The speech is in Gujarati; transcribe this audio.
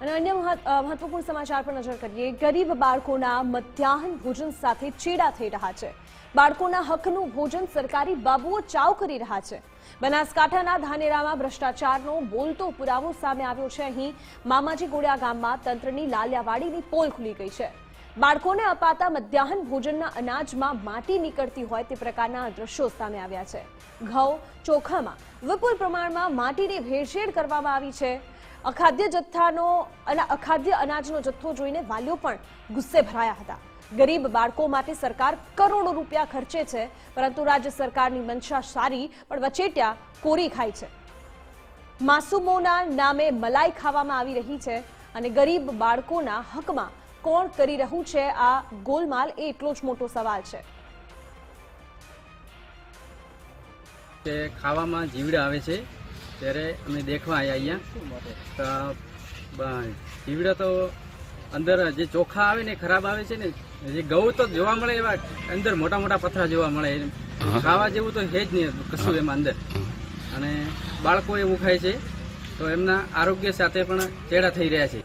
અને અન્ય મહત્વપૂર્ણ સમાચાર પર નજર કરીએ. ગરીબ બાળકોના મધ્યાહન ભોજન સાથે ચેડા થઈ રહ્યા છે. બાળકોના હકનું ભોજન સરકારી બાબુઓ ચાવ કરી રહ્યા છે. બનાસકાંઠાના ધાનેરામાં ભ્રષ્ટાચારનો બોલતો પુરાવો સામે આવ્યો છે. અહીં મામાજી ગોળિયા ગામમાં તંત્રની લાલિયાવાડીની પોલ ખુલી ગઈ છે. બાળકોને અપાતા મધ્યાહન ભોજનના અનાજમાં માટી નીકળતી હોય તે પ્રકારના દ્રશ્યો સામે આવ્યા છે. ઘઉં ચોખામાં વિપુલ પ્રમાણમાં માટીની ભેળસેળ કરવામાં આવી છે. અખાદ્ય જથ્થાનો અને અખાદ્ય અનાજનો જથ્થો જોઈને વાલીઓ પણ ગુસ્સે ભરાયા હતા. ગરીબ બાળકો માટે સરકાર કરોડો રૂપિયા ખર્ચે છે, પરંતુ રાજ્ય સરકારની મંશા સારી, પણ વચેટિયા કોરી ખાય છે. માસુમોના નામે મલાઈ ખાવામાં આવી રહી છે અને ગરીબ બાળકોના હકમાં કોણ કરી રહ્યું છે, આ ગોલમાલ એ એટલો જ મોટો સવાલ છે. ખાવામાં જીવડા આવે છે. ત્યારે અમે દેખવા આવ્યા અહીંયા. તો જીવડા તો અંદર જે ચોખા આવે ને ખરાબ આવે છે ને જે ઘઉં તો જોવા મળે એવા અંદર મોટા મોટા પથરા જોવા મળે ખાવા જેવું તો છે જ નહીં કશું એમાં અંદર. અને બાળકો એવું ખાય છે તો એમના આરોગ્ય સાથે પણ ચેડા થઈ રહ્યા છે.